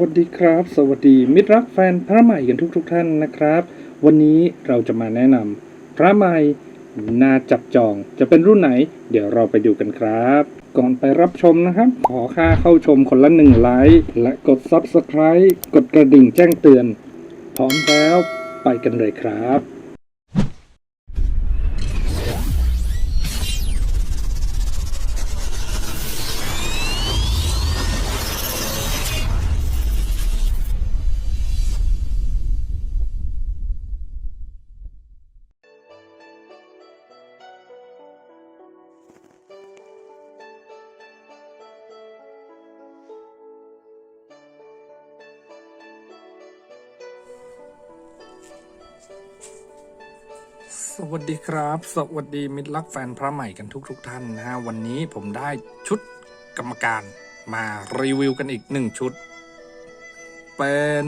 วัสดีครับ สวัสดีมิตรรักแฟนพระใหม่กันทุกๆทท่านนะครับ วันนี้เราจะมาแนะนำพระใหม่นาจับจองจะเป็นรุ่นไหน เดี๋ยวเราไปดูกันครับ ก่อนไปรับชมนะครับ ขอค่าเข้าชมคนละหนึ่งไลค์และกด Subscribe กดกระดิ่งแจ้งเตือน พร้อมแล้วไปกันเลยครับ สวัสดีครับ สวัสดีมิตรรักแฟนพระใหม่กันทุกๆทท่านนะฮะ วันนี้ผมได้ชุดกรรมการมารีวิวกันอีกหนึ่งชุด เป็น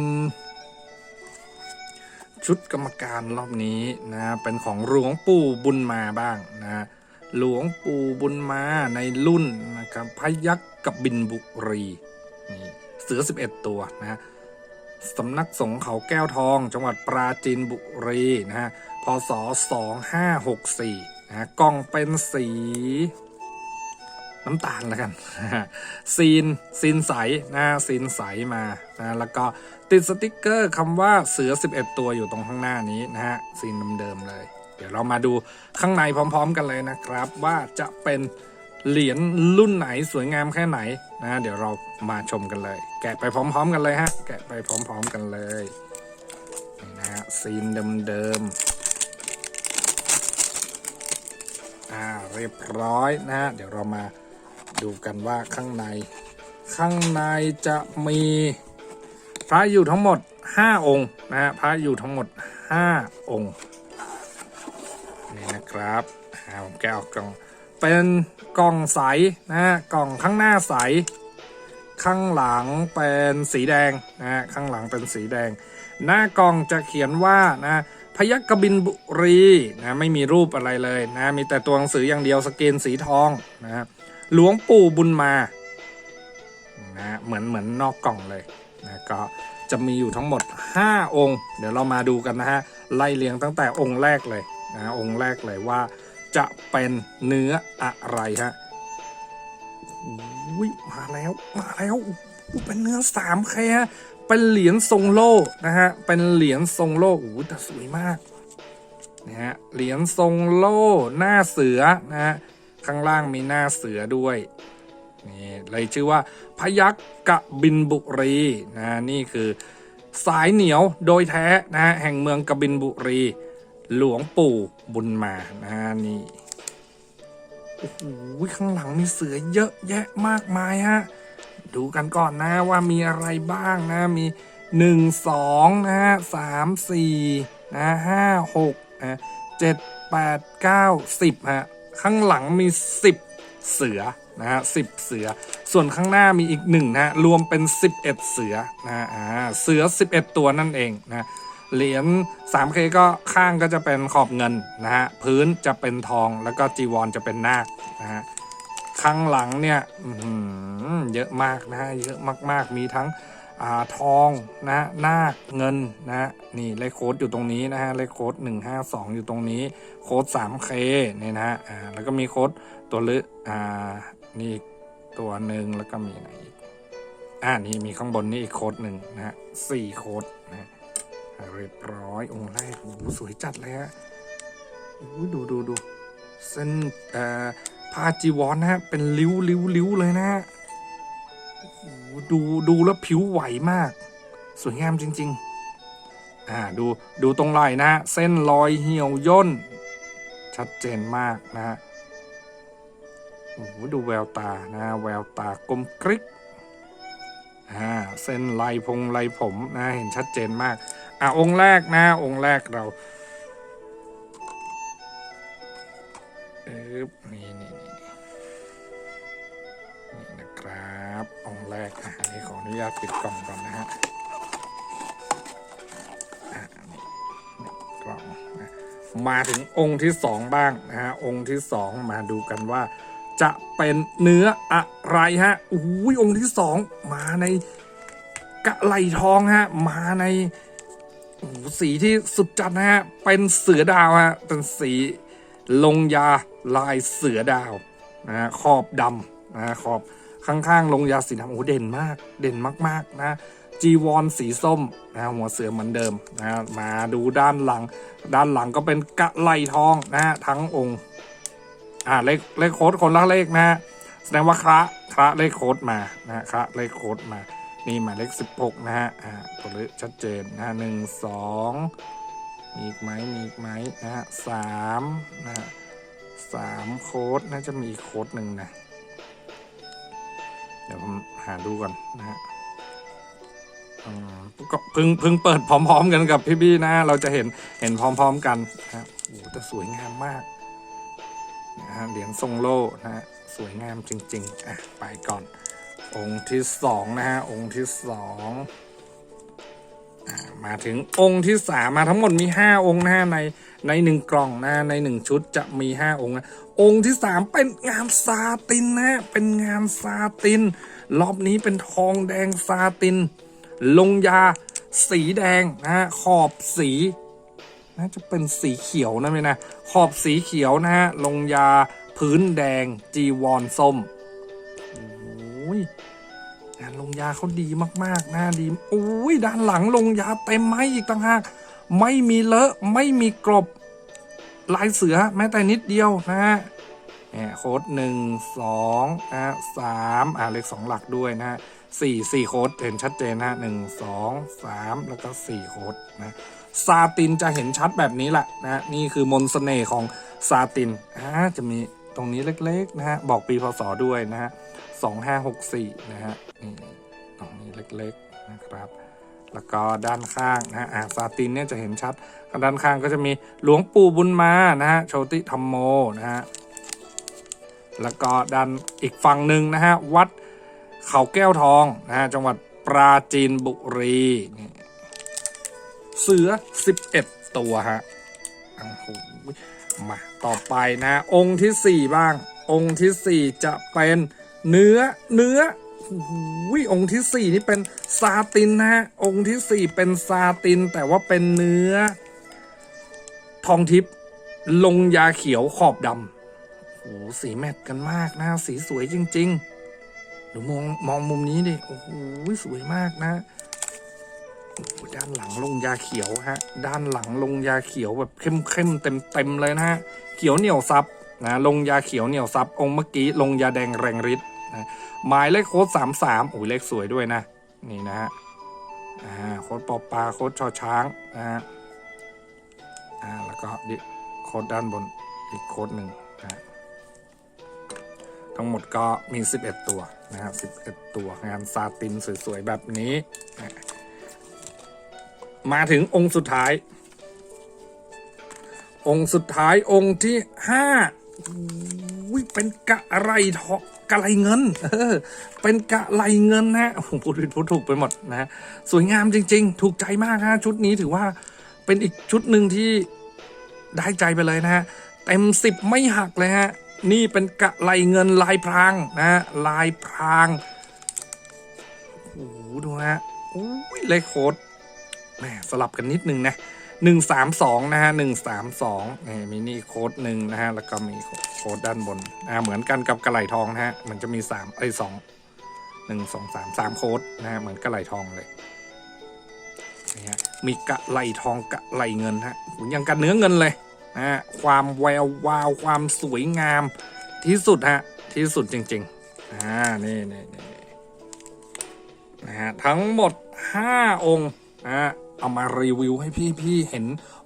ชุดกรรมการรอบนี้นะเป็นของหลวงปู่บุญมาบ้างนะ หลวงปู่บุญมาในรุ่นนะครับพยักกับบินบุรีนี่เสือ 11 ตัวนะฮะ สำนักสงฆ์เขาแก้วทอง จังหวัดปราจีนบุรีนะฮะพศ 2564นะฮะกล้องเป็นสีน้ำตาลแล้วกันซีนซีนใสนะซีนใสมานะแล้วก็ติดสติกเกอร์คำว่าเสือ 11 ตัวอยู่ตรงข้างหน้านี้นะฮะซีนเดิมๆเลย เดี๋ยวเรามาดูข้างในพร้อม ๆ กันเลยนะครับ ว่าจะเป็น เหรียญรุ่นไหนสวยงามแค่ไหนนะเดี๋ยวเรามาชมกันเลย แกะไปพร้อม ๆ กันเลยฮะ แกะไปพร้อม ๆ กันเลยนี่นะฮะซีนเดิมๆอ่าเรียบร้อยนะฮะเดี๋ยวเรามาดูกันว่าข้างใน ข้างในจะมีพระอยู่ทั้งหมด 5 องค์นะฮะพระอยู่ทั้งหมด 5 องค์นี่นะครับเอาแกะออกกล่อง เป็นกล่องใสนะฮะกล่องข้างหน้าใส ข้างหลังเป็นสีแดงนะฮะข้างหลังเป็นสีแดง หน้ากล่องจะเขียนว่านะพยัคฆบินบุรีนะไม่มีรูปอะไรเลยนะมีแต่ตัวหนังสืออย่างเดียวสกรีนสีทองนะฮะหลวงปู่บุญมานะเหมือนเหมือนนอกกล่องเลยนะก็จะมีอยู่ทั้งหมด 5 องค์ เดี๋ยวเรามาดูกันนะฮะไล่เรียงตั้งแต่องค์แรกเลยนะองค์แรกเลยว่า จะเป็นเนื้ออะไรฮะอุ้ยมาแล้วมาแล้วเป็นเนื้อสามแคร์เป็นเหรียญทรงโล่นะฮะ เป็นเหรียญทรงโล่อู้แต่สวยมากนะฮะเหรียญทรงโล่หน้าเสือนะฮะข้างล่างมีหน้าเสือด้วยนี่เลยชื่อว่าพยักกะบินบุรีนะนี่คือสายเหนียวโดยแท้นะฮะแห่งเมืองกบินบุรี หลวงปู่บุญมานะฮะนี่โอ้โหข้างหลังมีเสือเยอะแยะมากมายฮะดูกันก่อนนะว่ามีอะไรบ้างนะมีหนึ่งสองนะฮะสามสี่นะห้าหกนะเจ็ดแปดเก้าสิบฮะข้างหลังมีสิบเสือนะฮะสิบเสือ ส่วนข้างหน้ามีอีกหนึ่งนะรวมเป็น11เสือนะฮะอ่าเสือ11ตัวนั่นเองนะ เหรียญ 3K ก็ข้างก็จะเป็นขอบเงินนะฮะพื้นจะเป็นทองแล้วก็จีวรจะเป็นนาคนะฮะข้างหลังเนี่ยเยอะมากนะฮะเยอะมากๆมีทั้งอทองนะนาคเงินนะฮะนี่เลขโค้ดอยู่ตรงนี้นะฮะเลขโค้ด152 อยู่ตรงนี้ โค้ด 3K เนี่ยนะฮะแล้วก็มีโค้ดตัวลึอ่านี่ตัวหนึ่งแล้วก็มีไหนอีกอ่านี่มีข้างบนนี่อีกโค้ดหนึ่งนะฮะสี่โค้ดนะะ เรียบร้อยองค์แรกโอ้โหสวยจัดเลยฮะดูดูดูเส้นเอ่อผ้าจีวรนะฮะ เป็นริ้วริ้วริ้วเลยนะฮะดูดูแล้วผิวไหวมาก สวยงามจริง ๆ อ่าดูดูตรงไหล่นะ เส้นรอยเหี่ยวย่น ชัดเจนมากนะฮะโอ้โหดูแววตานะฮะแววตากลมกริกอ่าเส้นลายพงลายผมนะเห็นชัดเจนมาก อะองค์แรกนะ องค์แรกเราเอ๊บนี่นี่นี่นี่นะครับ องค์แรกอะอันนี้ขออนุญาตปิดกล่องก่อนนะฮะอะนี่นี่กล่องนะมาถึงองค์ที่สองบ้างนะฮะองค์ที่สองมาดูกันว่า จะเป็นเนื้ออะไรฮะอุ้ยองค์ที่สองมาในกะไหลทองฮะ มาใน สีที่สุดจัดนะฮะ เป็นเสือดาวฮะ เป็นสีลงยาลายเสือดาวนะฮะขอบดำนะฮะขอบข้างๆลงยาสีดำโอ้เด่นมาก เด่นมากๆนะจีวรสีส้มนะหัวเสือเหมือนเดิมนะมาดูด้านหลัง ด้านหลังก็เป็นกะไลทองนะฮะทั้งองค์อ่าเลขเลขโค้ดคนละเลขนะฮะแสดงว่าคระคระเลขโค้ดมานะฮะคระเลขโค้ดมา นี่หมายเลขสิบหกนะฮะอ่าตัวเลขชัดเจนนะฮะหนึ่งสองมีอีกไหมมีอีกไหมนะฮะสามนะฮะสามโค้ดน่าจะมีโค้ดหนึ่งนะ เดี๋ยวผมหาดูก่อนนะฮะอืมก็เพิ่งเพิ่งเปิดพร้อม ๆ กันกับพี่บี้นะ เราจะเห็นเห็นพร้อม ๆ กันนะโอ้โหแต่สวยงามมากนะฮะเหรียญทรงโล่นะฮะสวยงามจริง ๆ อะ ไปก่อน องค์ที่สองนะฮะ องค์ที่สองมาถึงองค์ที่สามมาทั้งหมดมีห้าองค์นะฮะในในหนึ่งกล่องนะในหนึ่งชุดจะมีห้าองค์นะองค์ที่สามเป็นงานซาตินนะฮะเป็นงานซาติน รอบนี้เป็นทองแดงซาติน ลงยาสีแดงนะฮะขอบสีน่าจะเป็นสีเขียวนะไม่นะขอบสีเขียวนะฮะลงยาพื้นแดงจีวรส้มโอ้ย งานลงยาเขาดีมากๆนะดีโอ้ยด้านหลังลงยาเต็มไม้อีกต่างหาก ไม่มีเลอะไม่มีกรบ ลายเสือแม้แต่นิดเดียวนะฮะเนี่ยโค้ดหนึ่งสองนะฮะสามอ่าเลขสองหลักด้วยนะฮะสี่สี่โค้ดเห็นชัดเจนนะหนึ่งสองสามแล้วก็สี่โค้ดนะซาตินจะเห็นชัดแบบนี้แหละนะนี่คือมนต์เสน่ห์ของซาตินอ่าจะมีตรงนี้เล็กๆนะฮะบอกปีพศด้วยนะฮะ สองห้าหกสี่นะฮะ นี่ตรงนี้เล็กๆนะครับ แล้วก็ด้านข้างนะฮะอ่าซาตินเนี่ยจะเห็นชัด ด้านข้างก็จะมีหลวงปู่บุญมา นะฮะ โชติธรรมโม นะฮะ แล้วก็ด้านอีกฝั่งหนึ่งนะฮะ วัดเขาแก้วทองนะฮะ จังหวัดปราจีนบุรีนี่เสือ 11 ตัวฮะโอ้โหมาต่อไปนะ องค์ที่ 4 บ้าง องค์ที่ 4 จะเป็น เนื้อเนื้อโอ้โหองค์ที่4นี่เป็นซาตินนะฮะองค์ที่4เป็นซาติน แต่ว่าเป็นเนื้อ ทองทิพย์ลงยาเขียวขอบดำโอ้โหสีแมทกันมากนะ สีสวยจริงๆหนูมองมองมุมนี้ดิโอ้โหสวยมากนะด้านหลังลงยาเขียวฮะ ด้านหลังลงยาเขียวแบบเข้มเข้มเต็มเต็มๆเลยนะฮะเขียวเหนียวซับนะลงยาเขียวเหนียวซับองค์เมื่อกี้ลงยาแดงแรงฤทธิ์ นะหมายเลขโค้ดสามสามโอ้ยเลขสวยด้วยนะ นี่นะฮะโค้ดปอปลาโค้ดชอช้างนะฮะแล้วก็ดิโค้ดด้านบนอีกโค้ดหนึ่งนะทั้งหมดก็มี 11 ตัวนะครับ11 ตัวงานซาตินสวยๆ แบบนี้นะมาถึงองค์สุดท้าย องค์สุดท้ายองค์ที่ห้าอุ้ยเป็นกะไรทอง กะไรเงินเออเป็นกะไรเงินนะโอ้โหพูดผิดพูดถูกไปหมดนะสวยงามจริง ๆ ถูกใจมากฮะชุดนี้ถือว่าเป็นอีกชุดหนึ่งที่ได้ใจไปเลยนะฮะเต็มสิบไม่หักเลยฮะนี่เป็นกะไหลเงินลายพรางนะฮะลายพรางโอ้โหดูฮะโอ้ยเลขโค้ดแหมสลับกันนิดนึงนะ หนึ่งสามสองนะฮะหนึ่งสามสองนี่มีนี่โค้ดหนึ่งนะฮะ แล้วก็มีโค้ดด้านบน อ่า เหมือนกันกับกระไหลทองนะฮะ มันจะมีสามไอ้สองหนึ่งสองสามสามโค้ดนะฮะ เหมือนกระไหลทองเลยนี่ฮะมีกระไหลทองกระไหลเงินฮะหยังกันเนื้อเงินเลยนะฮะ ความแวววาวความสวยงามที่สุดฮะ ที่สุดจริง ๆ อ่า นี่นี่นี่นะฮะ ทั้งหมด 5 องค์นะฮะ เอามารีวิวให้พี่พี่เห็น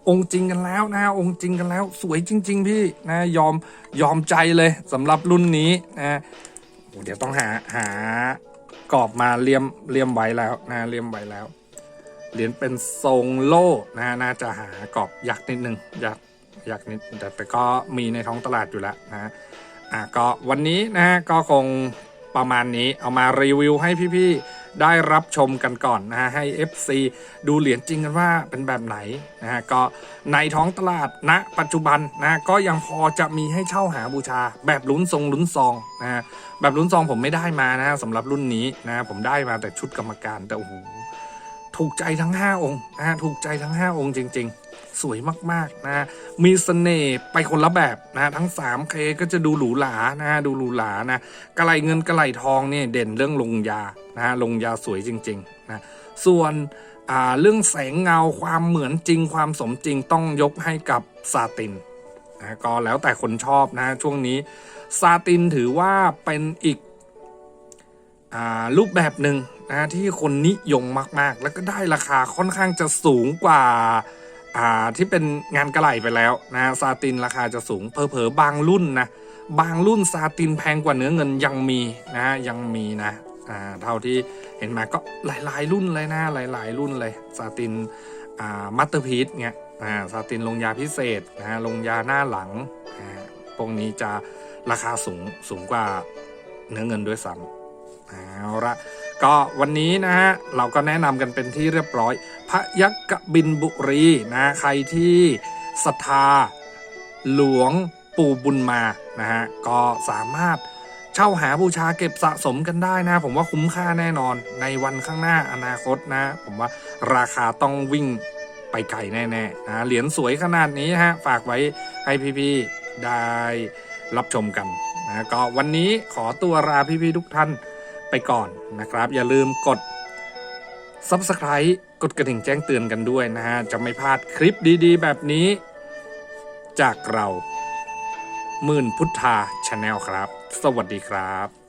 องค์จริงกันแล้วนะองค์จริงกันแล้ว สวยจริง ๆ พี่นะยอมยอมใจเลยสำหรับรุ่นนี้นะเดี๋ยวต้องหาหากรอบมาเลี่ยมเลี่ยมไว้แล้วนะเลี่ยมไว้แล้วเหรียญเป็นทรงโล่นะฮะน่าจะหากรอบยักษ์นิดนึงยักษ์ยักษ์นิดแต่ก็มีในท้องตลาดอยู่แล้วนะฮะอะก็วันนี้นะฮะก็คงประมาณนี้เอามารีวิวให้พี่ๆ ได้รับชมกันก่อนนะฮะให้ FC ดูเหรียญจริงกันว่าเป็นแบบไหนนะฮะก็ในท้องตลาดณปัจจุบันนะก็ยังพอจะมีให้เช่าหาบูชา แบบลุ้นทรงลุ้นซองนะฮะแบบลุ้นซองผมไม่ได้มานะฮะสำหรับรุ่นนี้นะฮะผมได้มาแต่ชุดกรรมการแต่โอ้โห ถูกใจทั้ง 5 องค์นะฮะถูกใจทั้ง 5 องค์จริง ๆ สวยมากๆนะฮะมีเสน่ห์ไปคนละแบบนะฮะทั้ง 3K ก็จะดูหรูหรานะฮะดูหรูหรานะกระไหลเงินกระไหลทองเนี่ยเด่นเรื่องลงยานะฮะลงยาสวยจริงๆนะส่วนอ่าเรื่องแสงเงาความเหมือนจริงความสมจริงต้องยกให้กับซาตินนะก็แล้วแต่คนชอบนะช่วงนี้ซาตินถือว่าเป็นอีก รูปแบบหนึ่งนะที่คนนิยมมาก ๆ แล้วก็ได้ราคาค่อนข้างจะสูงกว่าที่เป็นงานกระไหลไปแล้วนะซาตินราคาจะสูงเพอๆบางรุ่นนะบางรุ่นซาตินแพงกว่าเนื้อเงินยังมีนะยังมีนะเท่าที่เห็นมาก็หลายๆ รุ่นเลยนะหลาย ๆ รุ่นเลยซาตินมัตเตอร์พีซเนี่ยซาตินลงยาพิเศษนะลงยาหน้าหลังพวกนี้จะราคาสูงสูงกว่าเนื้อเงินด้วยซ้ำ เอาละก็วันนี้นะฮะเราก็แนะนำกันเป็นที่เรียบร้อย พระยักกบินบุรีนะใครที่ศรัทธาหลวงปู่บุญมานะฮะก็สามารถเช่าหาบูชาเก็บสะสมกันได้นะ ผมว่าคุ้มค่าแน่นอนในวันข้างหน้าอนาคตนะ ผมว่าราคาต้องวิ่งไปไกลแน่ๆนะเหรียญสวยขนาดนี้ฮะฝากไว้ให้พี่ๆได้รับชมกันนะก็วันนี้ขอตัวลาพี่ๆทุกท่าน ไปก่อนนะครับ อย่าลืมกด Subscribe กดกระดิ่งแจ้งเตือนกันด้วยนะฮะ จะไม่พลาดคลิปดีๆ แบบนี้ จากเราหมื่นพุทธาชาแนลครับ สวัสดีครับ